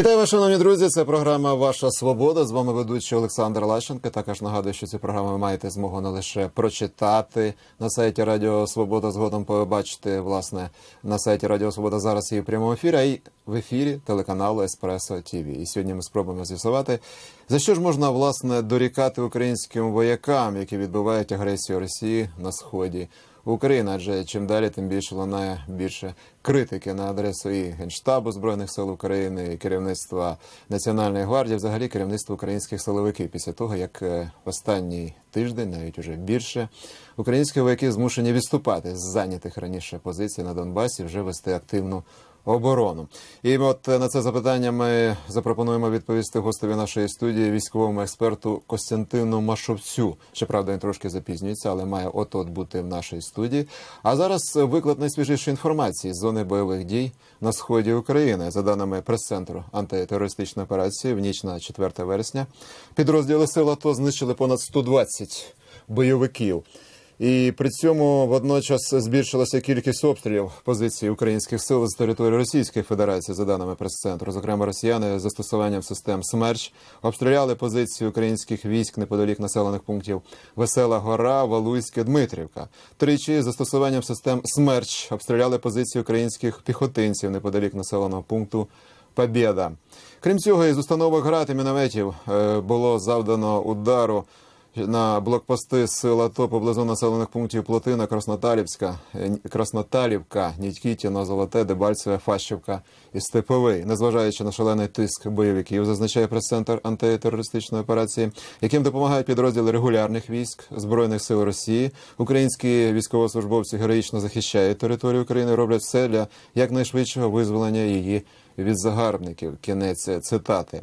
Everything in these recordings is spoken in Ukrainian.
Вітаю вас, шановні друзі. Це програма Ваша Свобода. З вами ведучий Олександр Лащенко. Також нагадую, що цю програму ви маєте змогу не лише прочитати на сайті Радіо Свобода. Згодом побачити власне на сайті Радіо Свобода зараз її в прямому ефірі, а й в ефірі телеканалу Еспресо Тіві. І сьогодні ми спробуємо з'ясувати, за що ж можна власне дорікати українським воякам, які відбувають агресію Росії на сході. України, адже чим далі, тим більше лунає більше критики на адресу і генштабу збройних сил України, і керівництва Національної гвардії, взагалі керівництва українських силовиків після того, як е, останній тиждень, навіть уже більше, українські вояки змушені відступати з зайнятих раніше позицій на Донбасі, вже вести активну оборону. І от на це запитання ми запропонуємо відповісти гостеві нашої студії військовому експерту Костянтину Машовцю. Щоправда, він трошки запізнюється, але має от от бути в нашій студії. А зараз виклад найсвіжішої інформації з зони бойових дій на сході України. За даними прес-центру антитерористичної операції, в ніч на 4 вересня підрозділи сил АТО знищили понад 120 бойовиків. І при цьому водночас збільшилася кількість обстрілів позицій українських сил з території Російської Федерації, за даними прес-центру. Зокрема, росіяни з застосуванням систем СМЕРЧ обстріляли позиції українських військ неподалік населених пунктів Весела Гора, Валуйське, Дмитрівка. Тричі застосуванням систем СМЕРЧ обстріляли позиції українських піхотинців неподалік населеного пункту Побєда. Крім цього, із установок град і мінометів е, було завдано удару на блокпости сил АТО поблизу населених пунктів Плотина, Красноталівська, е, Красноталівка, Нікітіно, Золоте, Дебальцеве, Фащівка і Степовий, незважаючи на шалений тиск бойовиків, зазначає прес-центр антитерористичної операції, яким допомагають підрозділи регулярних військ збройних сил Росії. Українські військовослужбовці героїчно захищають територію України, роблять все для якнайшвидшого визволення її від загарбників. Кінець цитати.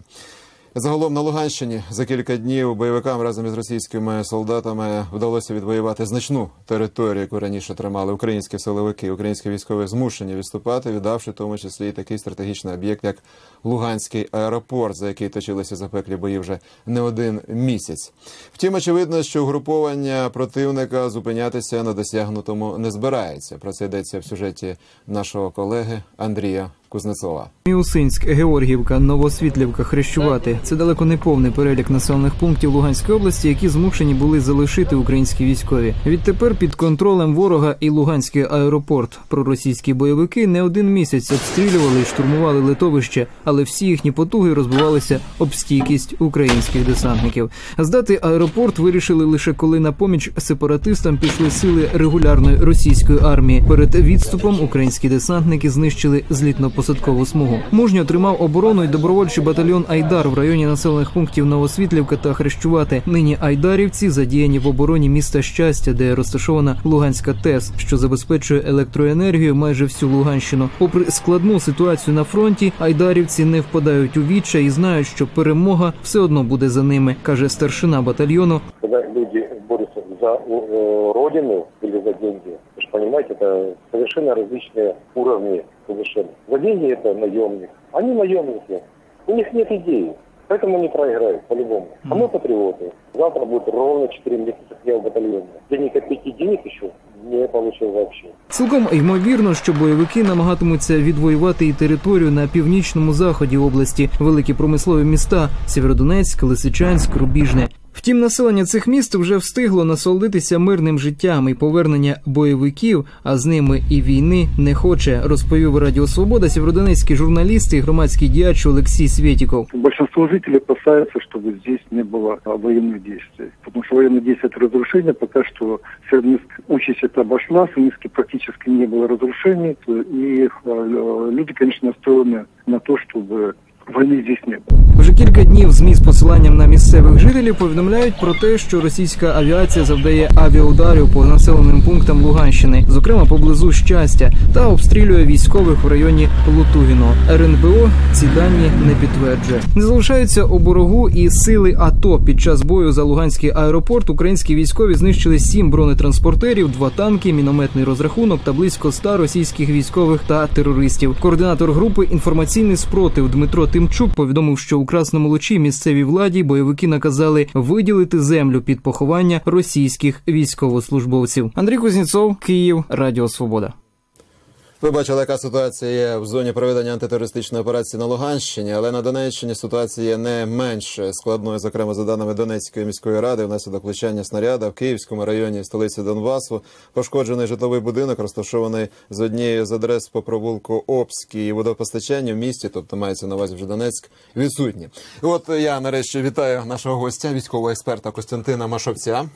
Загалом на Луганщині за кілька днів бойовикам разом із російськими солдатами вдалося відвоювати значну територію, яку раніше тримали українські силовики. Українські військові змушені відступати, віддавши в тому числі і такий стратегічний об'єкт, як Луганський аеропорт, за який точилися запеклі бої вже не один місяць. Втім, очевидно, що угруповання противника зупинятися на досягнутому не збирається. Про це йдеться в сюжеті нашого колеги Андрія Кузнецова. Міусинськ, Георгівка, Новосвітлівка, Хрещувати це далеко не повний перелік населених пунктів Луганської області, які змушені були залишити українські військові. Відтепер під контролем ворога і Луганський аеропорт. Проросійські бойовики не один місяць обстрілювали і штурмували литовище, але всі їхні потуги розбивалися об стійкість українських десантників. Здати аеропорт вирішили лише коли на поміч сепаратистам пішли сили регулярної російської армії. Перед відступом українські десантники знищили злітно посадкову смугу. Мужньо тримав оборону й добровольчий батальйон Айдар в районі населених пунктів Новосвітлівка та Хрещувати. Нині айдарівці задіяні в обороні міста щастя, де розташована Луганська ТЕС, що забезпечує електроенергію майже всю Луганщину. Попри складну ситуацію на фронті, айдарівці не впадають у відчай і знають, що перемога все одно буде за ними, каже старшина батальйону. Когда люди борются за э, родину или за деньги, же понимаете, это совершенно различные уровни совершенно. За деньги это наемник. Они наемники. У них нет идеи. Поэтому они проиграют по-любому. А мы патриоты. Завтра будет ровно 4 месяца, как я в батальоне. Я ни копейки денег еще не получил вообще. Цілком ймовірно, що бойовики намагатимуться відвоювати і територію на північному заході області, великі промислові міста Сєвєродонецьк, Лисичанськ, Рубіжне. Втім, населення цих міст вже встигло насолодитися мирним життям і повернення бойовиків, а з ними і війни не хоче, розповів Радіо Свобода сєвєродонецький журналіст і громадський діяч Олексій Свєтіков. Большинство жителей опасаются, чтобы здесь не было а, военных действий. Потому что военные действия – это разрушение. Пока что Северодонецк участь это обошла, в Минске практически не было разрушений. И э, люди, конечно, настроены на то, чтобы не было. Вже кілька днів ЗМІ з посиланням на місцевих жителів повідомляють про те, що російська авіація завдає авіаударів по населеним пунктам Луганщини, зокрема поблизу щастя, та обстрілює військових в районі Лутугіно. РНБО ці дані не підтверджує. Не залишаються у борогу і сили АТО. Під час бою за Луганський аеропорт українські військові знищили сім бронетранспортерів, два танки, мінометний розрахунок та близько ста російських військових та терористів. Координатор групи інформаційний спротив Дмитро Тимчук повідомив, що у Красному Лучі місцевій владі бойовики наказали виділити землю під поховання російських військовослужбовців. Андрій Кузнєцов, Київ, Радіо Свобода. Ви бачили, яка ситуація є в зоні проведення антитерористичної операції на Луганщині, але на Донеччині ситуація є не менш складною, зокрема за даними Донецької міської ради, внаслідок влучання снаряда в Київському районі столиці Донбасу. Пошкоджений житловий будинок, розташований з однією з адрес по провулку Обській. Водопостачання в місті, тобто мається на увазі вже Донецьк, відсутні. І от я нарешті вітаю нашого гостя, військового експерта Костянтина Машовця.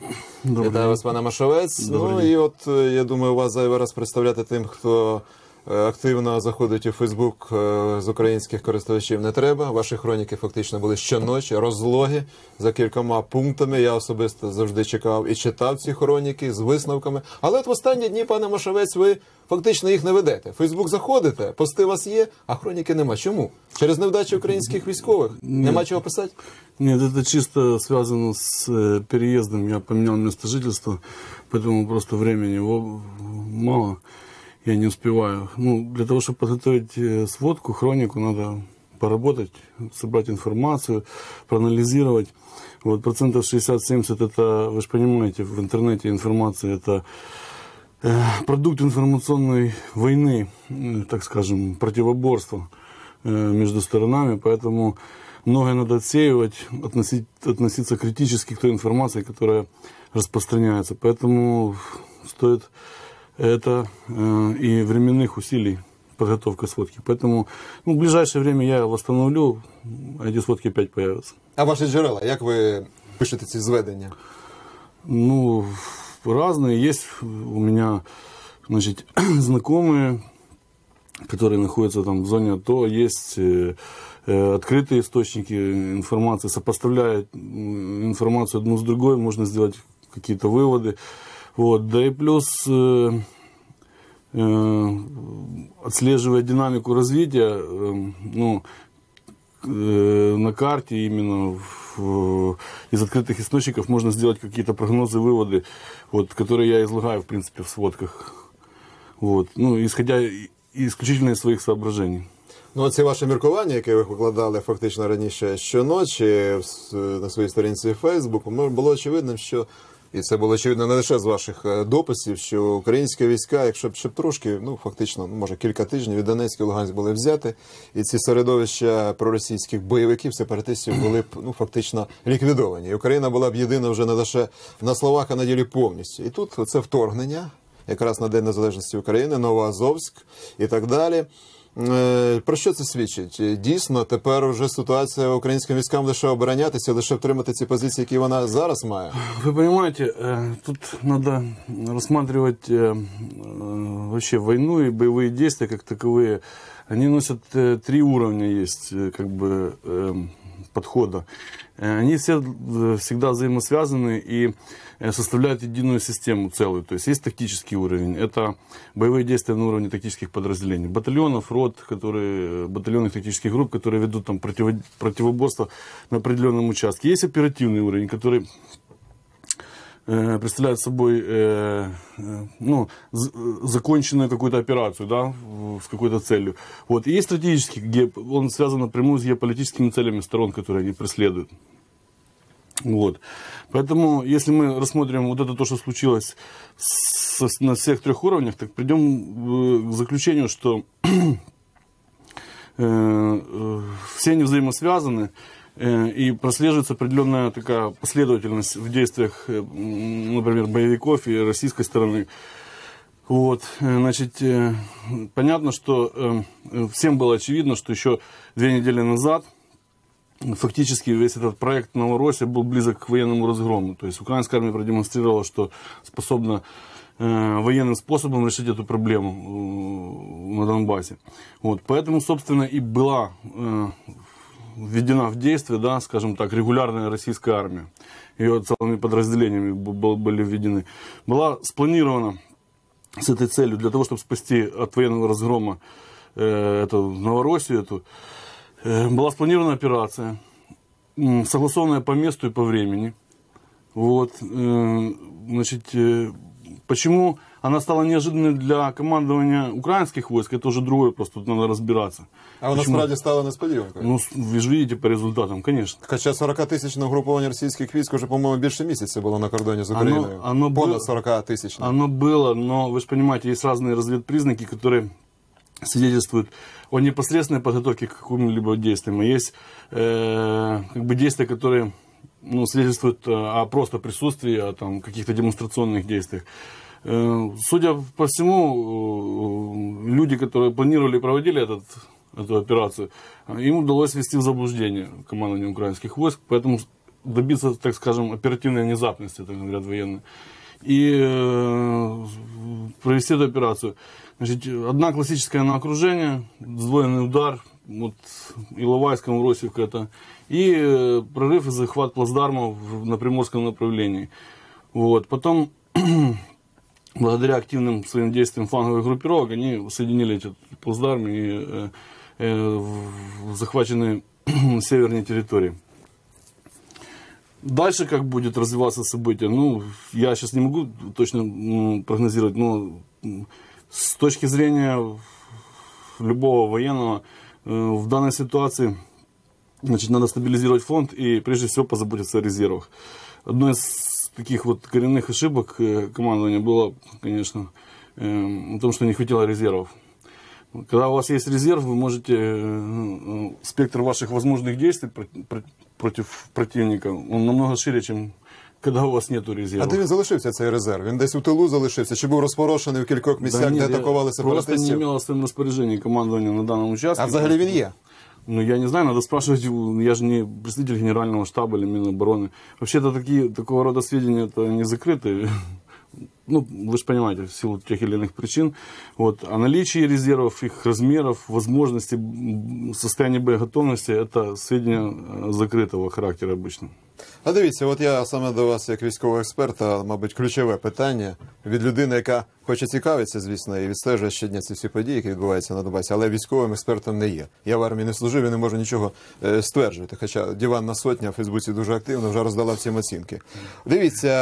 Вітаю вас, пане Машовець. Ну і от е, я думаю, вас зайвий раз представляти тим, хто активно заходить у Фейсбук е, з українських користувачів не треба. Ваші хроніки фактично були щоночі, розлоги за кількома пунктами. Я особисто завжди чекав і читав ці хроніки з висновками. Але от в останні дні, пане Машовець, ви фактично їх не ведете. Фейсбук заходите, пости у вас є, а хроніки нема. Чому? Через невдачі українських військових? Нема чого писати? Нет, это чисто связано с э, переездом. Я поменял место жительства, поэтому просто времени во- мало. Я не успеваю. Ну, для того, чтобы подготовить э, сводку, хронику, надо поработать, собрать информацию, проанализировать. Вот процентов 60-70 это, вы же понимаете, в интернете информация это э, продукт информационной войны, так скажем, противоборства э, между сторонами, поэтому многое надо отсеивать, относить, относиться критически к той информации, которая распространяется. Поэтому стоит это э, и временных усилий подготовка сводки. Поэтому ну, в ближайшее время я восстановлю, а эти сводки опять появятся. А ваші джерела, як ви пишете ці зведення? Ну, разные. Есть у меня, значит, знакомые, которые находятся там в зоне АТО, есть э, э, открытые источники информации, сопоставляя информацию одну с другой, можно сделать какие-то выводы. Вот. Да и плюс э, э, отслеживая динамику развития, э, ну, э, на карте именно в- из открытых источников можно сделать какие-то прогнозы, выводы, вот, которые я излагаю, в принципе, в сводках. Вот. Ну, исходя и- исключительно из своих соображений. Ну, ці ваші міркування, які ви викладали фактично раніше щоночі в с- на своїй сторінці Фейсбуку, ну, було очевидним, що і це було очевидно не лише з ваших е, дописів, що українські війська, якщо б ще б трошки, ну фактично, ну може кілька тижнів від Донецька і Луганськ були взяти, і ці середовища проросійських бойовиків, сепаратистів були б ну фактично ліквідовані. І Україна була б єдина вже не лише на словах, а на ділі повністю. І тут це вторгнення, якраз на День Незалежності України, Новоазовськ і так далі. Е, Про що це свідчить? Е, Дійсно, тепер вже ситуація українським військам лише оборонятися, лише втримати ці позиції, які вона зараз має. Вы понимаете, э, тут надо рассматривать э, э, вообще войну и боевые действия как таковые. Они носят э, три уровня есть э, как бы э, подхода. Э, Они все э, всегда взаимосвязаны и э, составляют единую систему целую. То есть есть тактический уровень. Это боевые действия на уровне тактических подразделений. Батальонов, рот, которые, батальонных тактических групп, которые ведут там противо- противоборство на определенном участке. Есть оперативный уровень, который э, представляет собой э, э, ну, э, законченную какую-то операцию, да, с какой-то целью. Вот. И есть стратегический, где он связан напрямую с геополитическими целями сторон, которые они преследуют. Вот. Поэтому, если мы рассмотрим вот это то, что случилось с- на всех трех уровнях, так придем э, к заключению, что э, э, все они взаимосвязаны, и прослеживается определенная такая последовательность в действиях, например, боевиков и российской стороны. Вот, значит, понятно, что всем было очевидно, что еще две недели назад фактически весь этот проект Новороссия был близок к военному разгрому. То есть украинская армия продемонстрировала, что способна э, военным способом решить эту проблему э, на Донбассе. Вот, поэтому, собственно, и была э, введена в действие, да, скажем так, регулярная российская армия. Ее целыми подразделениями были введены. Была спланирована с этой целью для того, чтобы спасти от военного разгрома эту Новороссию, эту, была спланирована операция, м, согласованная по месту и по времени. Вот, э, значит, э, почему она стала неожиданной для командования украинских войск, это уже другой просто, тут надо разбираться. А вона Почему? справді стала несподіванкою. Ну, с- вы же видите по результатам, конечно. Хоча 40 тисячне угруповання російських військ вже, по-моєму, більше місяця було на кордоні з Оно- Україною. оно було- Понад 40 тисяч. Оно было, но вы же понимаете, есть разные разведпризнаки, которые свидетельствуют о непосредственной подготовке к каким-либо действиям. А есть э, как бы действия, которые ну, свидетельствуют э, о просто присутствии, о там, каких-то демонстрационных действиях. Э, Судя по всему, э, люди, которые планировали и проводили этот, эту операцию, им удалось ввести в заблуждение командование украинских войск, поэтому добиться, так скажем, оперативной внезапности, так говорят военные, и э, провести эту операцию. Значит, одна классическая на окружение, сдвоенный удар, вот Иловайском, Росевка это, и э, прорыв и захват плацдарма на приморском направлении. Вот. Потом, благодаря активным своим действиям фланговых группировок, они соединили эти плацдармы и э, э, захваченные северные территории. Дальше как будет развиваться событие, ну, я сейчас не могу точно прогнозировать, но с точки зрения любого военного э, в данной ситуации значит, надо стабилизировать фонд и прежде всего позаботиться о резервах. Одной из таких вот коренных ошибок э, командования было, конечно, о том, что не хватило резервов. Когда у вас есть резерв, вы можете э, спектр ваших возможных действий про- про- против противника, он намного шире, чем когда у вас нет А резервов. де він залишився цей резерв? Він десь у тилу залишився, чи був розпорошений в кількох Да місцях, нет, де я атакували Просто не сепаратистів? имело в своем распоряжении командования на данном участке. А взагалі він є. Ну, я не знаю, надо спрашивать, у- я же не представитель генерального штаба или Минобороны. Вообще-то такие, такого рода сведения это не закрыты. Ну, вы же понимаете, в силу тех или иных причин. Вот. О наличии резервов, их размеров, возможности, м, состояние боеготовности, это сведения э, закрытого характера обычно. А дивіться, от я саме до вас, як військового експерта, мабуть, ключове питання від людини, яка хоче цікавитися, звісно, і відстежує щодня ці всі події, які відбуваються на Донбасі, але військовим експертом не є. Я в армії не служив і не можу нічого е, стверджувати. Хоча диванна сотня в Фейсбуці дуже активно вже роздала всім оцінки. Дивіться,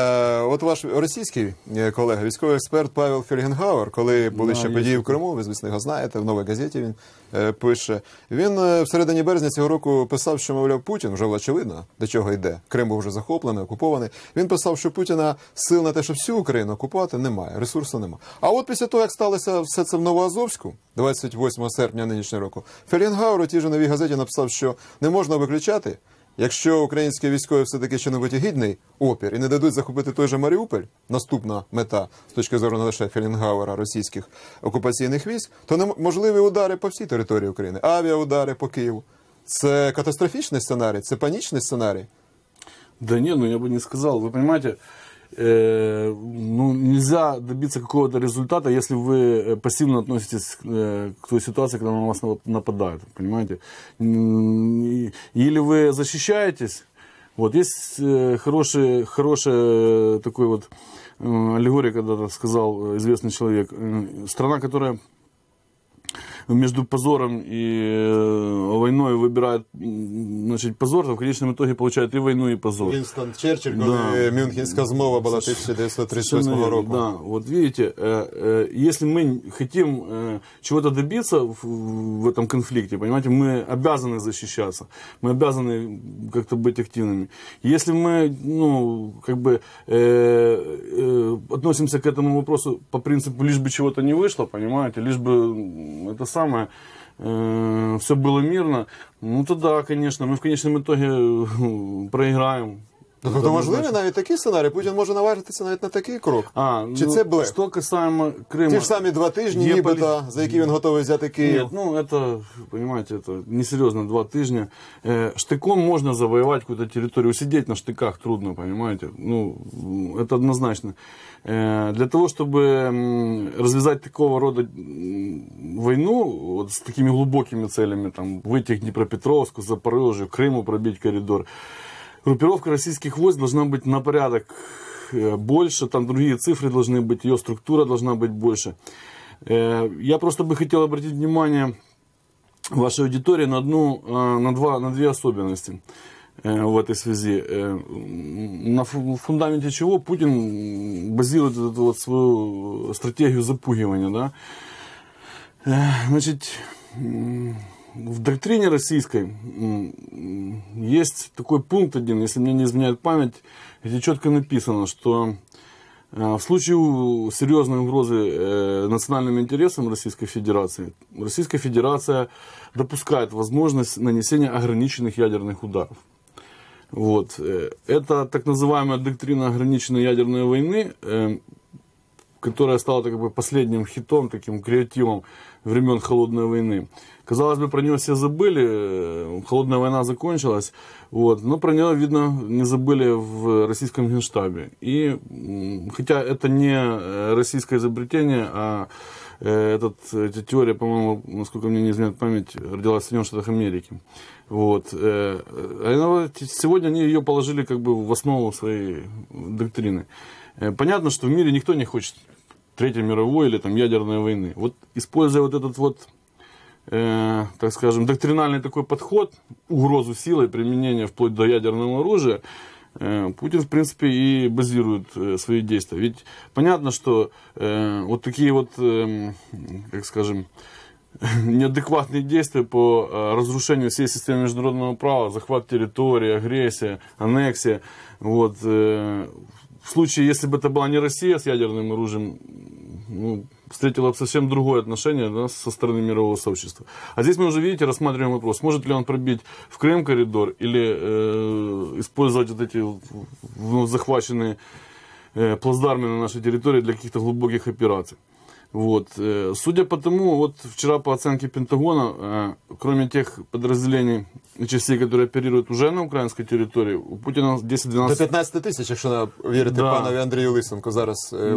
от ваш російський е, колега, військовий експерт Павел Фельгенгауер, коли були ще події в Криму, ви звісно його знаєте, в новій газеті він е, пише. Він е, в середині березня цього року писав, що мовляв Путін вже очевидно, до чого йде. Крим був вже захоплений, окупований. Він писав, що Путіна сил на те, щоб всю Україну окупувати, немає, ресурсу немає. А от після того, як сталося все це в Новоазовську, 28 серпня нинішнього року, Фелінгауер у тій новій газеті написав, що не можна виключати. Якщо українські військові все-таки чинуть гідний опір і не дадуть захопити той же Маріуполь, наступна мета з точки зору не лише Фелінгауера російських окупаційних військ, то не- можливі удари по всій території України, авіаудари по Києву. Це катастрофічний сценарій, це панічний сценарій. Да нет, ну я бы не сказал. Вы понимаете, э, ну, нельзя добиться какого-то результата, если вы э, пассивно относитесь э, к той ситуации, когда на вас на- нападают. Понимаете? Или вы защищаетесь. Вот есть э, хороший, хороший э, такой вот э, аллегория, когда-то сказал известный человек. Страна, которая между позором и э, войной выбирает значит, позор, то в конечном итоге получает и войну, и позор. Вінстон Черчилль, Да. коли Мюнхенська змова була 1938 Совершенно верно, року. Да, вот видите, э, э, если мы хотим чего-то добиться в, этом конфликте, понимаете, мы обязаны защищаться, мы обязаны как-то быть активными. Если мы, ну, как бы относимся к этому вопросу по принципу лишь бы чего-то не вышло, понимаете, лишь бы это самое все было мирно, ну тогда, конечно, мы в конечном итоге э, проиграем. Тобто Это можливий однозначно. навіть такий сценарій, Путін може наважитися навіть на такий крок. А, Чи ну, це блеф? Что касаемо Крыма... Ті ж самі два тижні, Є нібито, полі- за які він готовий взяти Київ. Нет, ну это, понимаете, это несерьезно, два тижня. Э, штыком можно завоевать какую-то территорию, сидеть на штыках трудно, понимаете, ну, м, это однозначно. Э, для того, чтобы м, развязать такого рода м, войну, вот с такими глубокими целями, там, выйти к Днепропетровску, Запорожью, Крыму пробить коридор, группировка российских войск должна быть на порядок э, больше, там другие цифры должны быть, ее структура должна быть больше. Э, Я просто бы хотел обратить внимание вашей аудитории на одну, э, на два, на две особенности в этой связи. На фу- фундаменте чего Путин базирует эту вот свою стратегию запугивания, да? Значит, в доктрине российской есть такой пункт один, если мне не изменяет память, где четко написано, что Э, В случае серьезной угрозы э, национальным интересам Российской Федерации, Российская Федерация допускает возможность нанесения ограниченных ядерных ударов. Вот. э, Это так называемая доктрина ограниченной ядерной войны, которая стала как бы последним хитом, таким креативом времен Холодной войны. Казалось бы, про нее все забыли, э, Холодная война закончилась, вот, но про нее, видно, не забыли в российском генштабе. И хотя это не э, российское изобретение, а э, этот, эта теория, по-моему, насколько мне не изменяет память, родилась в Соединенных Штатах Америки. Вот. вот Сегодня они ее положили как бы в основу своей доктрины. Э, Понятно, что в мире никто не хочет Третьей мировой или там ядерной войны. Вот используя вот этот вот, э, так скажем, доктринальный такой подход, угрозу силой, применения вплоть до ядерного оружия, э, Путин, в принципе, и базирует э, свои действия. Ведь понятно, что э, вот такие вот, эм, как скажем, неадекватные действия по э, разрушению всей системы международного права, захват территории, агрессия, аннексия. Вот, э, в случае, если бы это была не Россия с ядерным оружием, ну, встретила совсем другое отношение да, со стороны мирового сообщества. А здесь мы уже, видите, рассматриваем вопрос, может ли он пробить в Крым коридор или э, использовать вот эти ну, захваченные э, плацдармы на нашей территории для каких-то глубоких операций. Вот. э, Судя по тому, вот вчера по оценке Пентагона, э, кроме тех подразделений и частей, которые оперируют уже на украинской территории, у Путина 10-12... До 15 тисяч, якщо вірити Да. панові Андрію Лисенко, зараз е,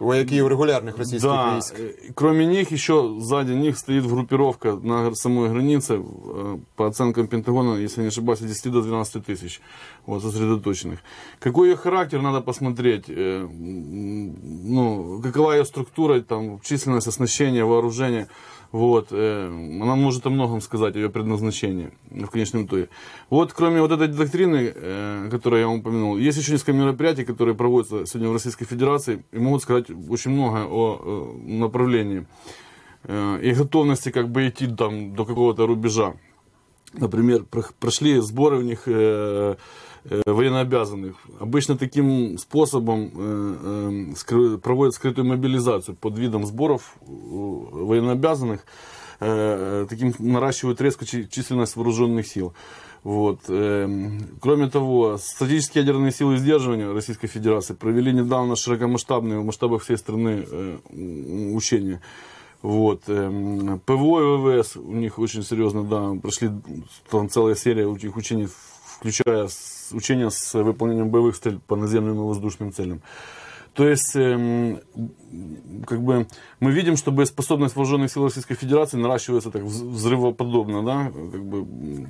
вже вояків регулярних російських Да, військ. э, кроме них еще сзади них стоит группировка на гр- самой границе, э, по оценкам Пентагона, если не ошибаюсь, от 10 до 12 тысяч вот, сосредоточенных. Какой ее характер, надо посмотреть. э, м, Ну, какова ее структура, там, численность, оснащение, вооружение. Вот, э, она может о многом сказать, о ее предназначении в конечном итоге. Вот, кроме вот этой доктрины, э, которую я вам упомянул, есть еще несколько мероприятий, которые проводятся сегодня в Российской Федерации и могут сказать очень многое о э, направлении э, и готовности как бы идти там до какого-то рубежа. Например, про- прошли сборы у них э, военнообязанных. Обычно таким способом э, э, скры- проводят скрытую мобилизацию под видом сборов э, военнообязанных. Э, таким наращивают резко чи- численность вооруженных сил. Вот. эм, Кроме того, стратегические ядерные силы сдерживания Российской Федерации провели недавно широкомасштабные в масштабах всей страны э, учения. Вот. эм, ПВО и ВВС у них очень серьезно, да, прошли там целая серия у них учений, включая с- учения с выполнением боевых целей по наземным и воздушным целям. То есть, эм, как бы, мы видим, что боеспособность вооруженных сил Российской Федерации наращивается так вз- взрывоподобно, да, как бы, м,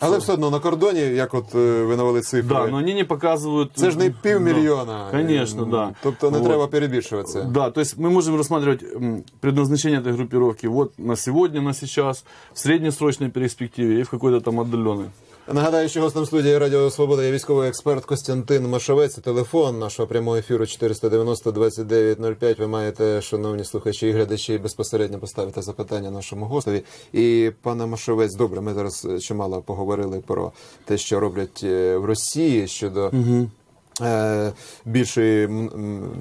Але все одно на кордоні, як от е, ви навели цифри, да, но они не показывают... це ж не півмільйона. Да, конечно, М, да. Тобто не Вот. треба перебільшувати це. Да, то есть мы можем рассматривать м, предназначение этой группировки вот на сегодня, на сейчас, в среднесрочной перспективе и в какой-то там отдаленной. Нагадаю, що гостем студії Радіо Свобода є військовий експерт Костянтин Машовець. Телефон нашого прямого ефіру 490 2905. Ви маєте, шановні слухачі і глядачі, безпосередньо поставити запитання нашому гостеві. І пане Машовець, добре, ми зараз е, чимало поговорили про те, що роблять е, в Росії щодо. е, Більшої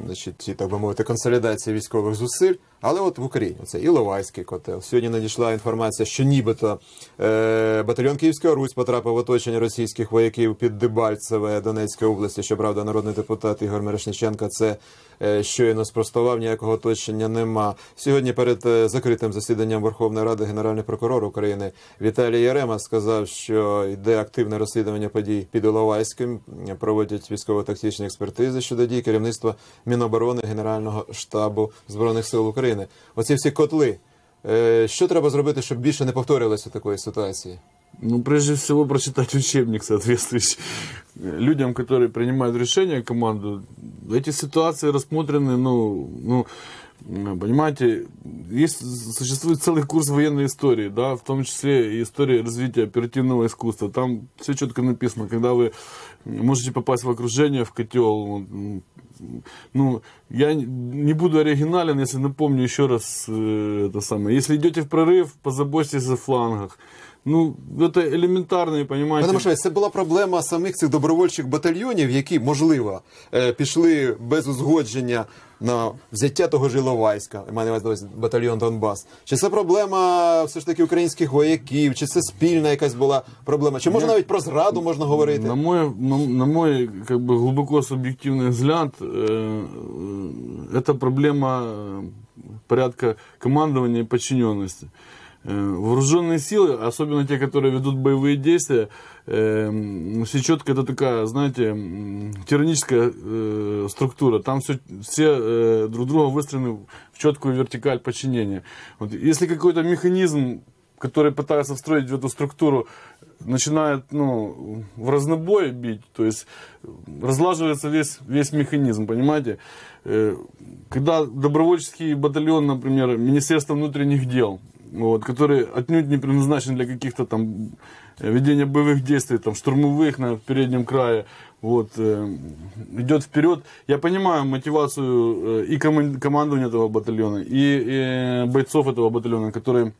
значить, так би мовити, консолідації військових зусиль, але от в Україні це Іловайський котел. Сьогодні надійшла інформація, що нібито е, батальйон Київська Русь потрапив в оточення російських вояків під Дебальцеве Донецької області. Щоправда, народний депутат Ігор Мирошниченко це е, щойно спростував, ніякого оточення нема. Сьогодні перед е, закритим засіданням Верховної Ради генеральний прокурор України Віталій Ярема сказав, що йде активне розслідування подій під Іловайським, проводять військово-тактичні експертизи щодо дій керівництва Міноборони Генерального штабу збройних сил України. Оці всі котли. Е, Що треба зробити, щоб більше не повторювалося такої ситуації? Ну, прежде всего, прочитать учебник соответствующий людям, которые принимают решения, команду. Эти ситуации рассмотрены, ну, ну, м, понимаете, есть, существует целый курс военной истории, да, в том числе и история развития оперативного искусства. Там все четко написано, когда вы можете попасть в окружение, в котел, вот, м, ну, я не буду оригинален, если напомню еще раз э, это самое. Если идете в прорыв, позаботьтесь о флангах. Ну, это элементарные, понимаете. Пане Машевець, це була проблема самих цих добровольчих батальйонів, які, можливо, е, пішли без узгодження на взяття того ж Іловайська, я маю на увазі батальйон Донбас. Чи це проблема все ж таки українських вояків, чи це спільна якась була проблема? Чи може навіть про зраду можна говорити? На мой, на, на мой как бы, глубоко субъективный взгляд, э, э, это проблема э, порядка командования и подчиненности. Э, Вооруженные силы, особенно те, которые ведут боевые действия, э, все четко это такая, знаете, тираническая э, структура. Там все, все э, друг друга выстроены в четкую вертикаль подчинения. Вот, если какой-то механизм которые пытаются встроить в эту структуру, начинает ну, в разнобой бить, то есть разлаживается весь, весь механизм, понимаете? Когда добровольческий батальон, например, Министерства внутренних дел, вот, который отнюдь не предназначен для каких-то там э, ведения боевых действий, там, штурмовых на переднем крае, вот, э, идет вперед. Я понимаю мотивацию э, и коман- командования этого батальона, и э, бойцов этого батальона, которые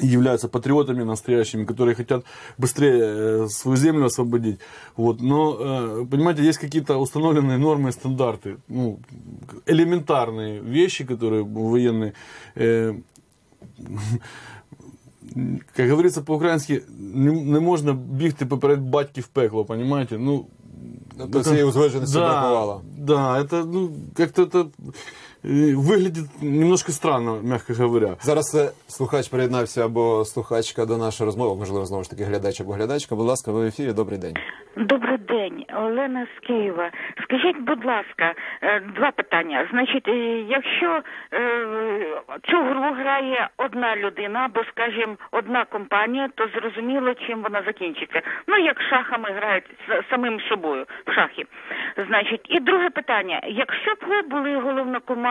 являются патриотами настоящими, которые хотят быстрее э, свою землю освободить. Вот. Но, понимаете, есть какие-то установленные нормы и стандарты, ну, элементарные вещи, которые военные, как говорится по-українськи, не, не можна бігти поперед батьки в пекло, понимаете? Ну, Тобто цієї узгодженості да, бракувало. Да, это, ну, как-то это э, выглядит немножко странно, мягко говоря. Зараз е, слухач приєднався або слухачка до нашої розмови, можливо, знову ж таки глядач або глядачка. Будь ласка, ви в ефірі. Добрий день. Добрий день, Олена з Києва. Скажіть, будь ласка, е, два питання. Значить, е, якщо е, цю гру грає одна людина, або, скажімо, одна компанія, то зрозуміло, чим вона закінчиться. Ну, як шахами грають з самим собою в шахи. Значить, і друге питання: якщо б ви були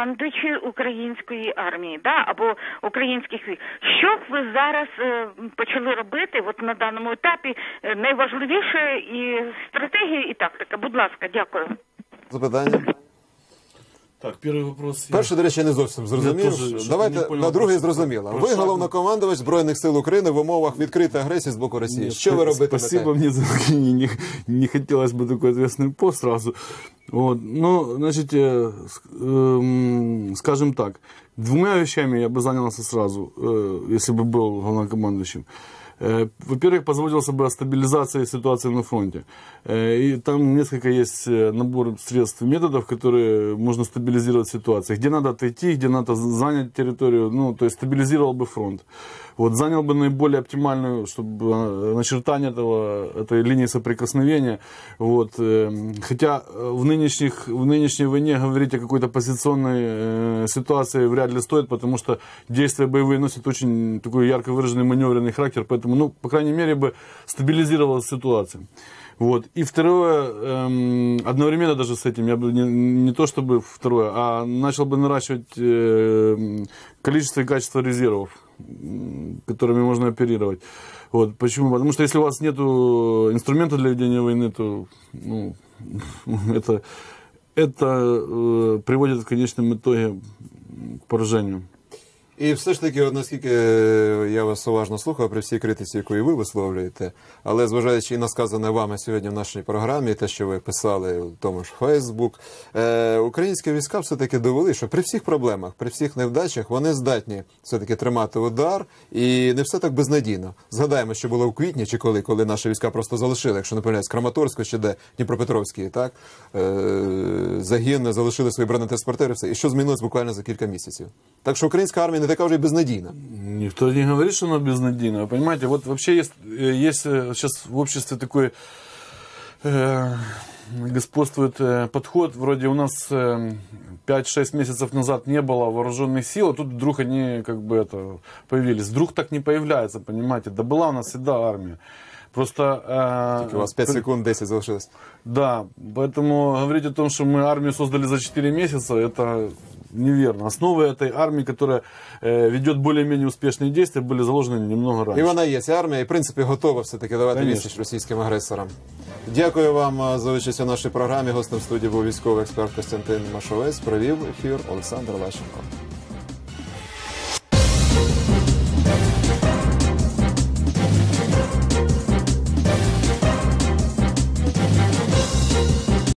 головнокомандуючі української армії, да, або українських військ, що б ви зараз е, почали робити от на даному етапі? Е, Найважливіше і стратегія, і тактика. Будь ласка, дякую. Запитання. Так, первый вопрос. я- Перше, до речі, я не зовсім зрозумів. Я теж щось Давайте не понял на другий про- зрозуміло. про Ви шахи. головнокомандувач Збройних сил України в умовах відкритої агресії з боку Росії. Нет, Що ви спа- робитимете? Спасибо, мне за не, не, не хотелось бы такой ответственный пост сразу. Вот. Ну, значит, э, с- эм, скажем так, двумя вещами я бы занялся сразу, э, если бы был главнокомандующим. Э, Во-первых, позаботился бы о стабилизации ситуации на фронте. Э, И там несколько есть э, набор средств и методов, которые можно стабилизировать ситуацию. Где надо отойти, где надо занять территорию, ну, то есть стабилизировал бы фронт. Вот, занял бы наиболее оптимальную, чтобы начертание этого, этой линии соприкосновения. Вот, хотя в, нынешних, в нынешней войне говорить о какой-то позиционной ситуации вряд ли стоит, потому что действия боевые носят очень такой ярко выраженный маневренный характер, поэтому, ну, по крайней мере, бы стабилизировалась ситуация. Вот. И второе, эм, одновременно даже с этим, я бы не, не то чтобы второе, а начал бы наращивать э, количество и качество резервов, которыми можно оперировать. Вот. Почему? Потому что если у вас нет инструмента для ведения войны, то ну, это, это э, приводит в конечном итоге к поражению. І все ж таки, наскільки я вас уважно слухав при всій критиці, яку і ви висловлюєте, але зважаючи на сказане вами сьогодні в нашій програмі, те, що ви писали в тому ж Фейсбук, е, українські війська все-таки довели, що при всіх проблемах, при всіх невдачах вони здатні все-таки тримати удар, і не все так безнадійно. Згадаємо, що було в квітні чи коли, коли наші війська просто залишили, якщо не помиляюсь, Краматорську чи де Дніпропетровський, так е, загін залишили свої бронетранспортери, все. І що змінилось буквально за кілька місяців. Так що українська армія не така вже й безнадійна. Никто не говорит, что оно безнадежно. Вы понимаете, вот вообще есть, э, есть э, сейчас в обществе такой э, господствует э, подход, вроде у нас э, 5-6 месяцев назад не было вооруженных сил, а тут вдруг они как бы это появились. Вдруг так не появляется, понимаете? Да была у нас всегда армия. Просто... э, У вас 5 секунд 10 залишилось. Да, поэтому говорить о том, что мы армию создали за 4 месяца, это неверно. Основы этой армии, которая э, ведет более-менее успешные действия, были заложены немного І раньше. вона є, ця армія, і в принципі готова все-таки давати Конечно. відсіч російським агресорам. Дякую вам а, за участь у нашій програмі. Гостем студії був військовий експерт Костянтин Машовець. Провів ефір Олександр Лащенко.